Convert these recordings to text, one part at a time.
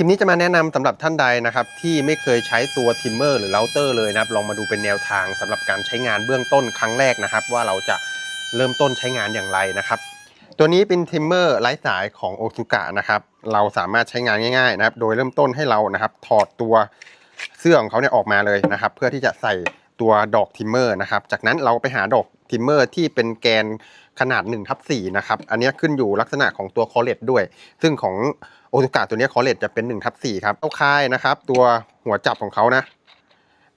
ลิปนี้จะมาแนะนำสำหรับท่านใดนะครับที่ไม่เคยใช้ตัวทิมเมอร์หรือเราเตอร์เลยนะครับลองมาดูเป็นแนวทางสำหรับการใช้งานเบื้องต้นครั้งแรกนะครับ ว่าเราจะเริ่มต้นใช้งานอย่างไรนะครับ ตัวนี้เป็นทิมเมอร์ไร้สายของโอซุกะนะครับเราสามารถใช้งานง่ายๆนะครับ โดยเริ่มต้นให้เรานะครับ ถอดตัวเสื้อของเขาเนี่ยออกมาเลยนะครับ เพื่อที่จะใส่ตัวดอกทิมเมอร์นะครับจากนั้นเราไปหาดอกทิมเมอร์ที่เป็นแกนขนาด1ทับ4นะครับ อันนี้ขึ้นอยู่ลักษณะของตัวคอเลตด้วย ซึ่งของโอซุกะตัวนี้คอเลตจะเป็น1ทับ4ครับเอาคายนะครับ ตัวหัวจับของเขานะ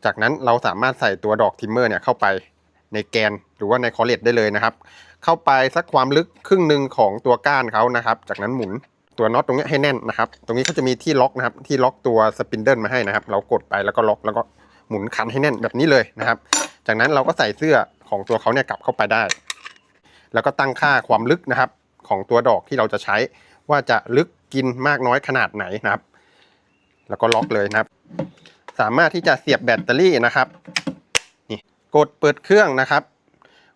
จากนั้นเราสามารถใส่ตัวดอกทิมเมอร์เนี่ยเข้าไปในแกนหรือว่าในคอเลตได้เลยนะครับ เข้าไปสักความลึกครึ่งหนึ่งของตัวก้านเขานะครับ จากนั้นหมุนตัวน็อตตรงนี้ให้แน่นนะครับ ตรงนี้เขาจะมีที่ล็อกนะครับ ที่ล็อกตัวสปินเดิลมาให้นะครับ เรากดไปแล้วก็ล็อกแล้วก็หมุนคันให้แน่นแบบนี้เลยนะครับ จากนั้นเราก็ใส่เสื้อของตัวเขาเนี่ยกลับเข้าไปได้ แล้วก็ตั้งค่าความลึกนะครับ ของตัวดอกที่เราจะใช้ ว่าจะลึกกินมากน้อยขนาดไหนนะครับ แล้วก็ล็อกเลยนะครับ สามารถที่จะเสียบแบตเตอรี่นะครับนี่กดเปิดเครื่องนะครับ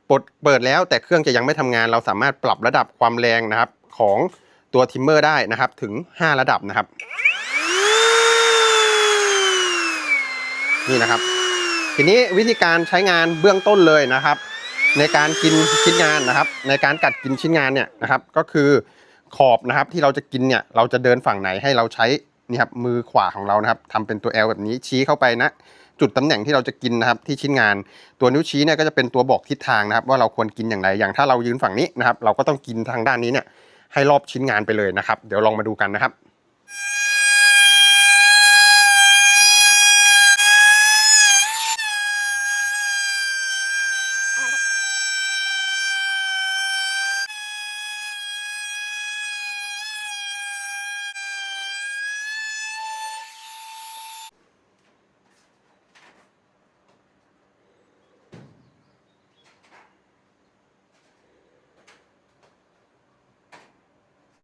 ปดเปิดแล้วแต่เครื่องจะยังไม่ทำงาน เราสามารถปรับระดับความแรงนะครับ ของตัวทิมเมอร์ได้นะครับ ถึง 5 ระดับนะครับ นี่นะครับ ทีนี้วิธีการใช้งานเบื้องต้นเลยนะครับ ในการกินชิ้นงานนะครับ ในการกัดกินชิ้นงานเนี่ยนะครับ ก็คือขอบนะครับที่เราจะกินเนี่ยเราจะเดินฝั่งไหนให้เราใช้นี่ครับมือขวาของเรานะครับทำเป็นตัว L แบบนี้ชี้เข้าไปนะจุดตำแหน่งที่เราจะกินนะครับที่ชิ้นงาน ตัวนิ้วชี้เนี่ยก็จะเป็นตัวบอกทิศทางนะครับ ว่าเราควรกินอย่างไรอย่างถ้าเรายืนฝั่งนี้นะครับ เราก็ต้องกินทางด้านนี้เนี่ยให้รอบชิ้นงานไปเลยนะครับ เดี๋ยวลองมาดูกันนะครับ